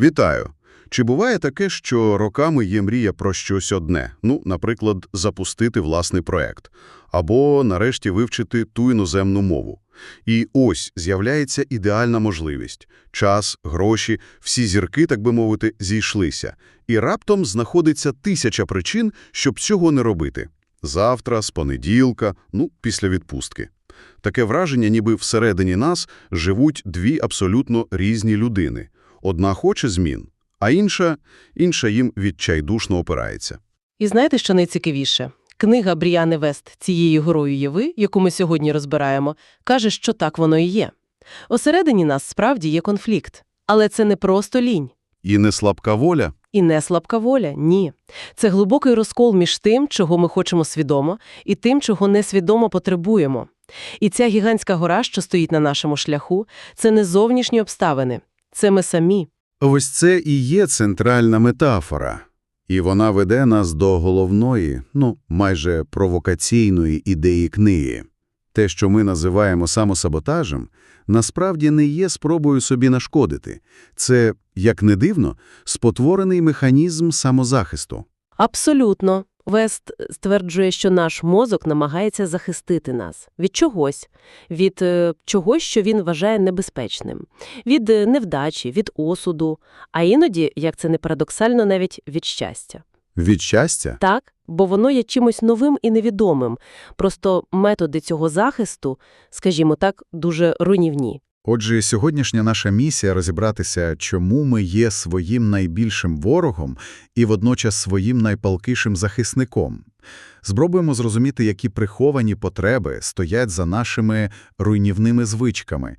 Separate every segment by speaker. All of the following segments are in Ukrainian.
Speaker 1: Вітаю! Чи буває таке, що роками є мрія про щось одне? Ну, наприклад, запустити власний проект. Або, нарешті, вивчити ту іноземну мову. І ось з'являється ідеальна можливість. Час, гроші, всі зірки, так би мовити, зійшлися. І раптом знаходиться тисяча причин, щоб цього не робити. Завтра, з понеділка, ну, після відпустки. Таке враження, ніби всередині нас живуть дві абсолютно різні людини. Одна хоче змін, а інша, інша їм відчайдушно опирається.
Speaker 2: І знаєте, що найцікавіше? Книга Бріани Вест «Цієї горою Єви», яку ми сьогодні розбираємо, каже, що так воно і є. Осередині нас справді є конфлікт. Але це не просто лінь.
Speaker 1: І не слабка воля?
Speaker 2: І не слабка воля, ні. Це глибокий розкол між тим, чого ми хочемо свідомо, і тим, чого несвідомо потребуємо. І ця гігантська гора, що стоїть на нашому шляху, це не зовнішні обставини. Це ми самі.
Speaker 1: Ось це і є центральна метафора. І вона веде нас до головної, ну, майже провокаційної ідеї книги. Те, що ми називаємо самосаботажем, насправді не є спробою собі нашкодити. Це, як не дивно, спотворений механізм самозахисту.
Speaker 2: Абсолютно. Вест стверджує, що наш мозок намагається захистити нас від чогось, від е, чогось, що він вважає небезпечним, від е, невдачі, від осуду, а іноді, як це не парадоксально, навіть від щастя.
Speaker 1: Від щастя?
Speaker 2: Так, бо воно є чимось новим і невідомим. Просто методи цього захисту, скажімо так, дуже руйнівні.
Speaker 3: Отже, сьогоднішня наша місія – розібратися, чому ми є своїм найбільшим ворогом і водночас своїм найпалкішим захисником. Спробуємо зрозуміти, які приховані потреби стоять за нашими руйнівними звичками.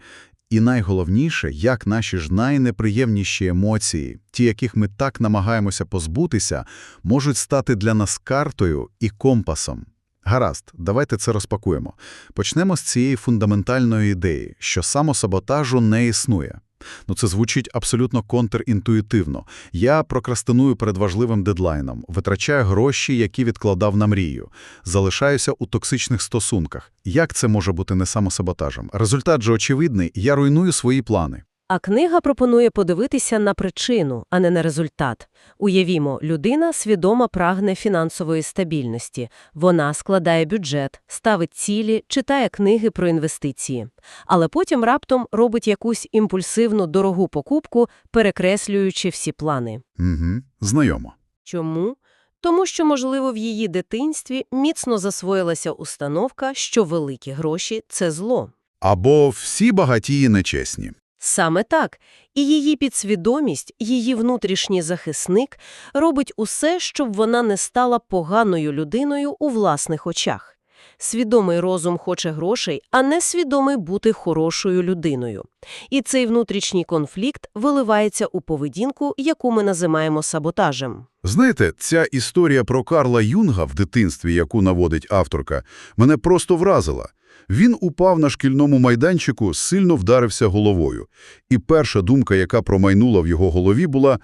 Speaker 3: І найголовніше, як наші ж найнеприємніші емоції, ті, яких ми так намагаємося позбутися, можуть стати для нас картою і компасом. Гаразд, давайте це розпакуємо. Почнемо з цієї фундаментальної ідеї, що самосаботажу не існує. Ну, це звучить абсолютно контрінтуїтивно. Я прокрастиную перед важливим дедлайном, витрачаю гроші, які відкладав на мрію, залишаюся у токсичних стосунках. Як це може бути не самосаботажем? Результат же очевидний – я руйную свої плани.
Speaker 2: А книга пропонує подивитися на причину, а не на результат. Уявімо, людина свідомо прагне фінансової стабільності. Вона складає бюджет, ставить цілі, читає книги про інвестиції. Але потім раптом робить якусь імпульсивну дорогу покупку, перекреслюючи всі плани.
Speaker 3: Угу, знайомо.
Speaker 2: Чому? Тому що, можливо, в її дитинстві міцно засвоїлася установка, що великі гроші – це зло.
Speaker 3: Або всі багатії нечесні.
Speaker 2: Саме так. І її підсвідомість, її внутрішній захисник робить усе, щоб вона не стала поганою людиною у власних очах. Свідомий розум хоче грошей, а не свідомий бути хорошою людиною. І цей внутрішній конфлікт виливається у поведінку, яку ми називаємо саботажем.
Speaker 1: Знаєте, ця історія про Карла Юнга в дитинстві, яку наводить авторка, мене просто вразила. Він упав на шкільному майданчику, сильно вдарився головою. І перша думка, яка промайнула в його голові, була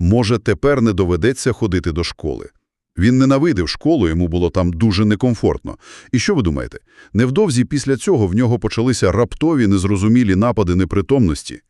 Speaker 1: «може, тепер не доведеться ходити до школи». Він ненавидив школу, йому було там дуже некомфортно. І що ви думаєте? Невдовзі після цього в нього почалися раптові незрозумілі напади непритомності.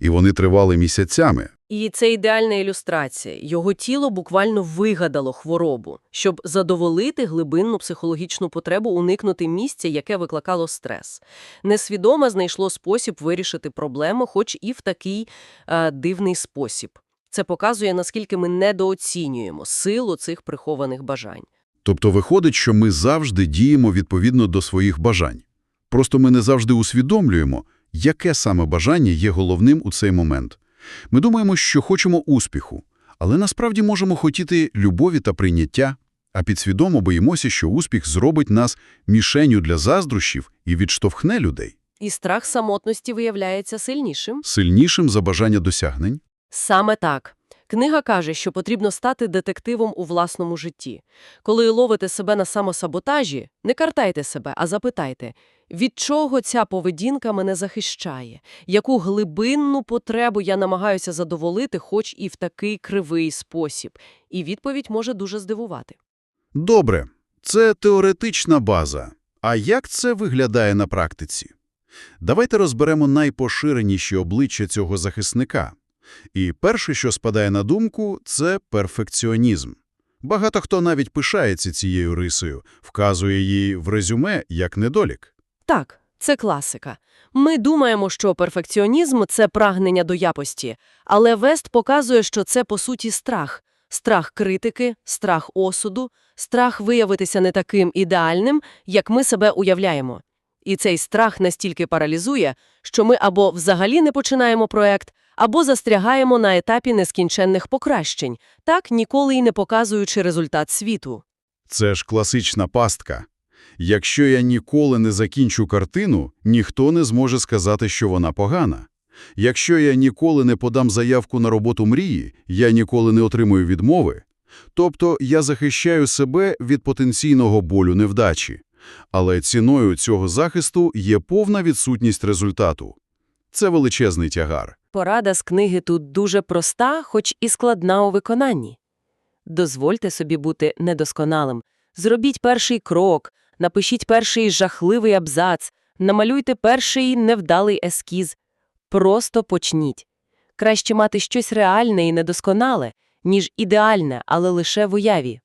Speaker 1: І вони тривали місяцями.
Speaker 2: І це ідеальна ілюстрація. Його тіло буквально вигадало хворобу, щоб задоволити глибинну психологічну потребу уникнути місця, яке викликало стрес. Несвідомо знайшло спосіб вирішити проблему, хоч і в такий е, дивний спосіб. Це показує, наскільки ми недооцінюємо силу цих прихованих бажань.
Speaker 1: Тобто виходить, що ми завжди діємо відповідно до своїх бажань. Просто ми не завжди усвідомлюємо, яке саме бажання є головним у цей момент. Ми думаємо, що хочемо успіху, але насправді можемо хотіти любові та прийняття, а підсвідомо боїмося, що успіх зробить нас мішенью для заздрощів і відштовхне людей,
Speaker 2: І страх самотності виявляється сильнішим.
Speaker 1: сильнішим за бажання досягнень.
Speaker 2: Саме так. Книга каже, що потрібно стати детективом у власному житті. Коли ловите себе на самосаботажі, не картайте себе, а запитайте, від чого ця поведінка мене захищає? Яку глибинну потребу я намагаюся задоволити, хоч і в такий кривий спосіб? І відповідь може дуже здивувати.
Speaker 1: Добре, це теоретична база. А як це виглядає на практиці? Давайте розберемо найпоширеніші обличчя цього захисника. І перше, що спадає на думку, це перфекціонізм. Багато хто навіть пишається цією рисою, вказує її в резюме як недолік.
Speaker 2: Так, це класика. Ми думаємо, що перфекціонізм – це прагнення до якості, але Вест показує, що це, по суті, страх. Страх критики, страх осуду, страх виявитися не таким ідеальним, як ми себе уявляємо. І цей страх настільки паралізує, що ми або взагалі не починаємо проект, або застрягаємо на етапі нескінченних покращень, так ніколи й не показуючи результат світу.
Speaker 1: Це ж класична пастка. Якщо я ніколи не закінчу картину, ніхто не зможе сказати, що вона погана. Якщо я ніколи не подам заявку на роботу мрії, я ніколи не отримую відмови. Тобто я захищаю себе від потенційного болю невдачі. Але ціною цього захисту є повна відсутність результату. Це величезний тягар.
Speaker 2: Порада з книги тут дуже проста, хоч і складна у виконанні. Дозвольте собі бути недосконалим. Зробіть перший крок, напишіть перший жахливий абзац, намалюйте перший невдалий ескіз. Просто почніть. Краще мати щось реальне і недосконале, ніж ідеальне, але лише в уяві.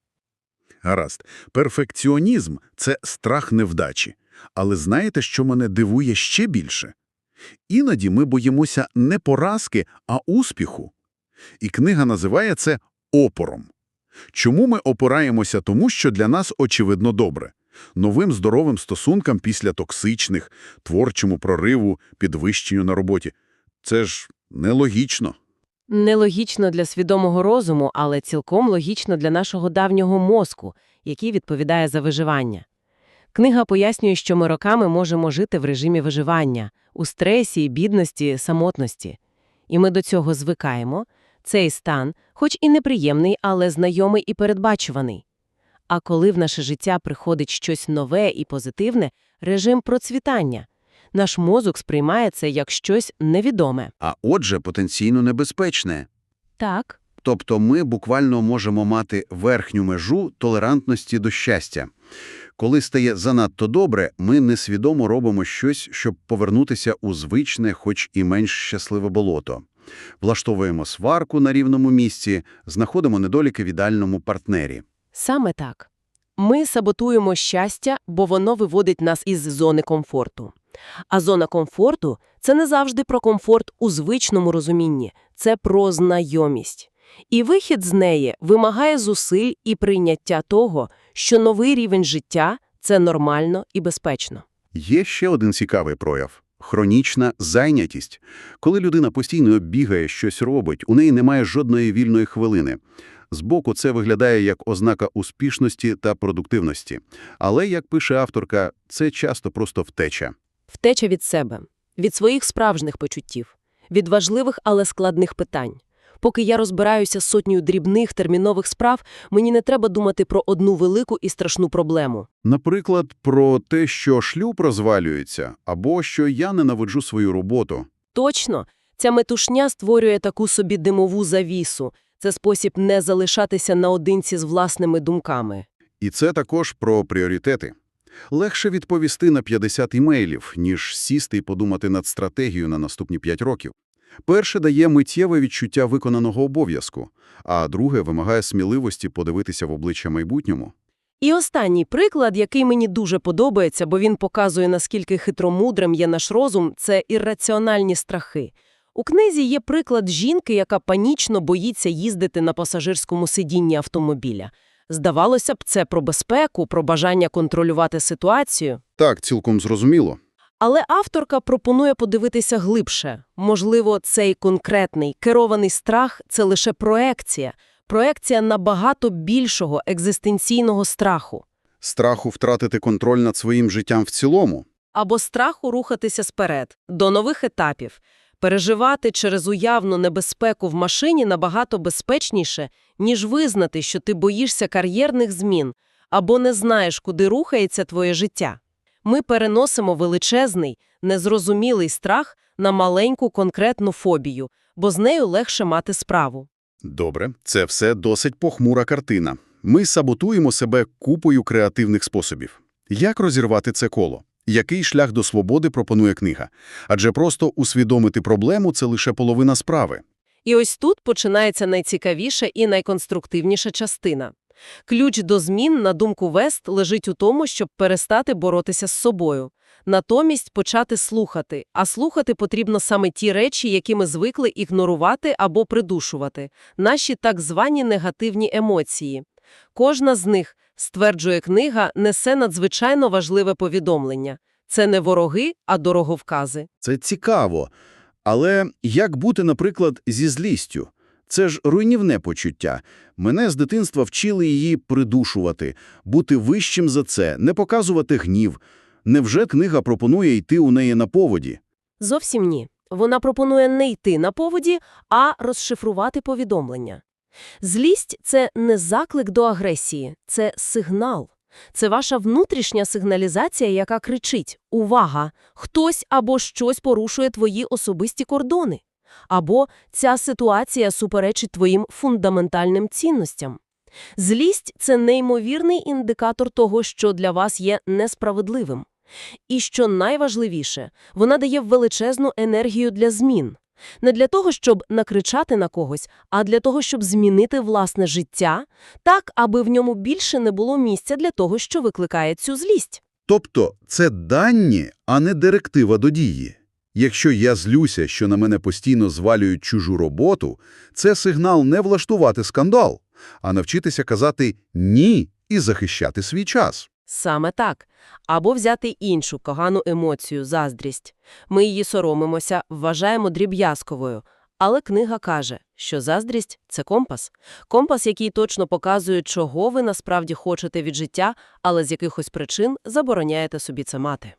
Speaker 4: Гаразд. Перфекціонізм – це страх невдачі. Але знаєте, що мене дивує ще більше? Іноді ми боїмося не поразки, а успіху. І книга називає це «опором». Чому ми опираємося тому, що для нас очевидно добре? Новим здоровим стосункам після токсичних, творчому прориву, підвищенню на роботі. Це ж нелогічно.
Speaker 2: Нелогічно для свідомого розуму, але цілком логічно для нашого давнього мозку, який відповідає за виживання. Книга пояснює, що ми роками можемо жити в режимі виживання, у стресі, бідності, самотності. І ми до цього звикаємо. Цей стан, хоч і неприємний, але знайомий і передбачуваний. А коли в наше життя приходить щось нове і позитивне – режим процвітання. Наш мозок сприймає це як щось невідоме.
Speaker 5: а отже потенційно небезпечне.
Speaker 2: Так,
Speaker 5: Тобто ми буквально можемо мати верхню межу толерантності до щастя. Коли стає занадто добре, ми несвідомо робимо щось, щоб повернутися у звичне, хоч і менш щасливе болото. Влаштовуємо сварку на рівному місці, знаходимо недоліки в ідеальному партнері.
Speaker 2: Саме так. Ми саботуємо щастя, бо воно виводить нас із зони комфорту. А зона комфорту – це не завжди про комфорт у звичному розумінні, це про знайомість. І вихід з неї вимагає зусиль і прийняття того, що новий рівень життя – це нормально і безпечно.
Speaker 5: Є ще один цікавий прояв – хронічна зайнятість. Коли людина постійно бігає, щось робить, у неї немає жодної вільної хвилини. Збоку це виглядає як ознака успішності та продуктивності. Але, як пише авторка, це часто просто втеча.
Speaker 2: Втеча від себе, від своїх справжніх почуттів, від важливих, але складних питань. Поки я розбираюся з сотнею дрібних термінових справ, мені не треба думати про одну велику і страшну проблему.
Speaker 1: Наприклад, про те, що шлюб розвалюється, або що я ненавиджу свою роботу.
Speaker 2: Точно, ця метушня створює таку собі димову завісу. Це спосіб не залишатися наодинці з власними думками.
Speaker 1: І це також про пріоритети. Легше відповісти на 50 імейлів, ніж сісти і подумати над стратегією на наступні 5 років. Перше дає миттєве відчуття виконаного обов'язку, а друге вимагає сміливості подивитися в обличчя майбутньому.
Speaker 2: І останній приклад, який мені дуже подобається, бо він показує, наскільки хитромудрим є наш розум, це ірраціональні страхи. У книзі є приклад жінки, яка панічно боїться їздити на пасажирському сидінні автомобіля. Здавалося б, це про безпеку, про бажання контролювати ситуацію.
Speaker 1: Так, цілком зрозуміло.
Speaker 2: Але авторка пропонує подивитися глибше. Можливо, цей конкретний керований страх – це лише проекція. Проекція набагато більшого екзистенційного страху.
Speaker 1: Страху втратити контроль над своїм життям в цілому.
Speaker 2: Або страху рухатися сперед, до нових етапів. Переживати через уявну небезпеку в машині набагато безпечніше, ніж визнати, що ти боїшся кар'єрних змін або не знаєш, куди рухається твоє життя. Ми переносимо величезний, незрозумілий страх на маленьку конкретну фобію, бо з нею легше мати справу.
Speaker 1: Добре, це все досить похмура картина. Ми саботуємо себе купою креативних способів. Як розірвати це коло? Який шлях до свободи пропонує книга? Адже просто усвідомити проблему – це лише половина справи.
Speaker 2: І ось тут починається найцікавіша і найконструктивніша частина. Ключ до змін, на думку Вест, лежить у тому, щоб перестати боротися з собою. Натомість почати слухати. А слухати потрібно саме ті речі, які ми звикли ігнорувати або придушувати. Наші так звані негативні емоції. Кожна з них, стверджує книга, несе надзвичайно важливе повідомлення. Це не вороги, а дороговкази.
Speaker 5: Це цікаво. Але як бути, наприклад, зі злістю? Це ж руйнівне почуття. Мене з дитинства вчили її придушувати, бути вищим за це, не показувати гнів. Невже книга пропонує йти у неї на поводі?
Speaker 2: Зовсім ні. Вона пропонує не йти на поводі, а розшифрувати повідомлення. Злість – це не заклик до агресії, це сигнал. Це ваша внутрішня сигналізація, яка кричить «Увага! Хтось або щось порушує твої особисті кордони». Або «Ця ситуація суперечить твоїм фундаментальним цінностям». Злість – це неймовірний індикатор того, що для вас є несправедливим. І що найважливіше, вона дає величезну енергію для змін. Не для того, щоб накричати на когось, а для того, щоб змінити власне життя, так, аби в ньому більше не було місця для того, що викликає цю злість.
Speaker 5: Тобто це дані, а не директива до дії. Якщо я злюся, що на мене постійно звалюють чужу роботу, це сигнал не влаштувати скандал, а навчитися казати «ні» і захищати свій час.
Speaker 2: Саме так. Або взяти іншу погану емоцію – заздрість. Ми її соромимося, вважаємо дріб'язковою. Але книга каже, що заздрість – це компас. Компас, який точно показує, чого ви насправді хочете від життя, але з якихось причин забороняєте собі це мати.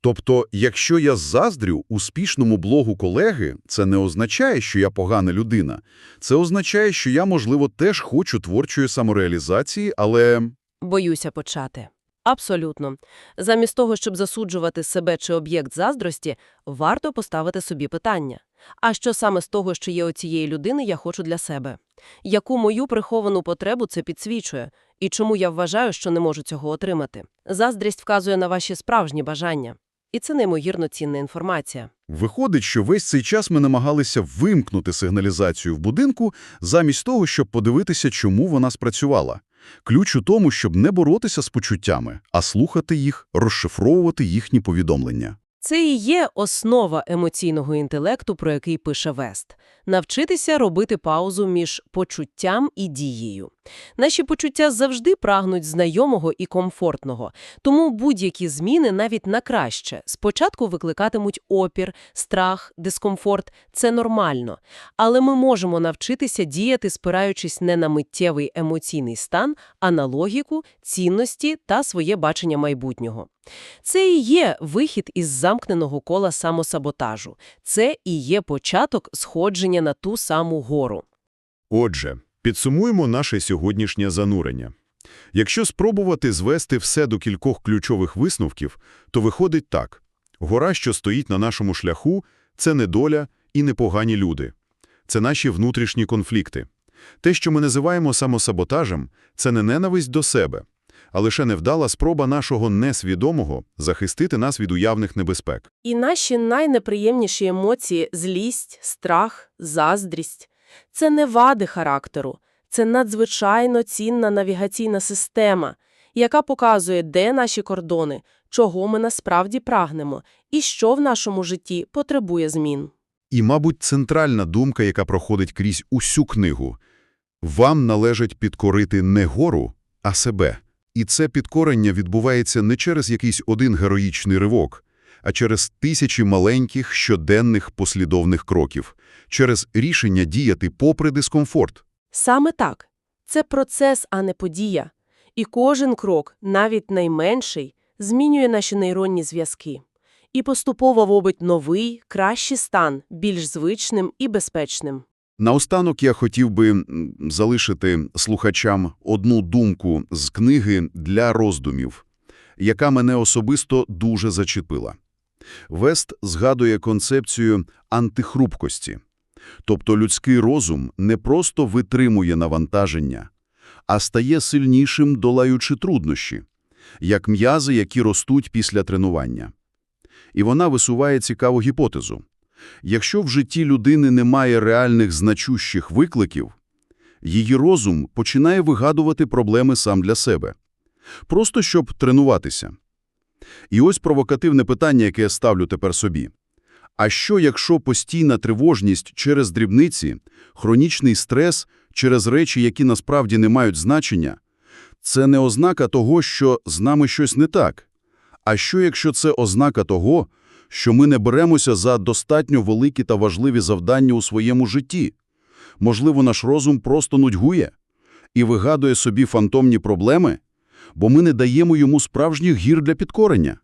Speaker 1: Тобто, якщо я заздрю успішному блогу колеги, це не означає, що я погана людина. Це означає, що я, можливо, теж хочу творчої самореалізації, але...
Speaker 2: Боюся почати. Абсолютно. Замість того, щоб засуджувати себе чи об'єкт заздрості, варто поставити собі питання. А що саме з того, що є у цієї людини, я хочу для себе? Яку мою приховану потребу це підсвічує? І чому я вважаю, що не можу цього отримати? Заздрість вказує на ваші справжні бажання. І це неймовірно цінна інформація.
Speaker 1: Виходить, що весь цей час ми намагалися вимкнути сигналізацію в будинку, замість того, щоб подивитися, чому вона спрацювала. Ключ у тому, щоб не боротися з почуттями, а слухати їх, розшифровувати їхні повідомлення.
Speaker 2: Це і є основа емоційного інтелекту, про який пише Вест. Навчитися робити паузу між почуттям і дією. Наші почуття завжди прагнуть знайомого і комфортного, тому будь-які зміни, навіть на краще, спочатку викликатимуть опір, страх, дискомфорт – це нормально. Але ми можемо навчитися діяти, спираючись не на миттєвий емоційний стан, а на логіку, цінності та своє бачення майбутнього. Це і є вихід із замкненого кола самосаботажу. Це і є початок сходження на ту саму гору.
Speaker 6: Отже, підсумуємо наше сьогоднішнє занурення. Якщо спробувати звести все до кількох ключових висновків, то виходить так. Гора, що стоїть на нашому шляху – це не доля і не погані люди. Це наші внутрішні конфлікти. Те, що ми називаємо самосаботажем – це не ненависть до себе, а лише невдала спроба нашого несвідомого захистити нас від уявних небезпек.
Speaker 2: І наші найнеприємніші емоції – злість, страх, заздрість – це не вади характеру, це надзвичайно цінна навігаційна система, яка показує, де наші кордони, чого ми насправді прагнемо і що в нашому житті потребує змін.
Speaker 1: І, мабуть, центральна думка, яка проходить крізь усю книгу – вам належить підкорити не гору, а себе. І це підкорення відбувається не через якийсь один героїчний ривок, а через тисячі маленьких щоденних послідовних кроків, через рішення діяти попри дискомфорт.
Speaker 2: Саме так. Це процес, а не подія. І кожен крок, навіть найменший, змінює наші нейронні зв'язки. І поступово робить новий, кращий стан, більш звичним і безпечним.
Speaker 1: Наостанок я хотів би залишити слухачам одну думку з книги «Для роздумів», яка мене особисто дуже зачепила. Вест згадує концепцію антихрупкості. Тобто людський розум не просто витримує навантаження, а стає сильнішим, долаючи труднощі, як м'язи, які ростуть після тренування. І вона висуває цікаву гіпотезу. Якщо в житті людини немає реальних значущих викликів, її розум починає вигадувати проблеми сам для себе. Просто щоб тренуватися. І ось провокативне питання, яке я ставлю тепер собі. А що, якщо постійна тривожність через дрібниці, хронічний стрес через речі, які насправді не мають значення, це не ознака того, що з нами щось не так? А що, якщо це ознака того, що ми не беремося за достатньо великі та важливі завдання у своєму житті? Можливо, наш розум просто нудьгує і вигадує собі фантомні проблеми, бо ми не даємо йому справжніх гір для підкорення?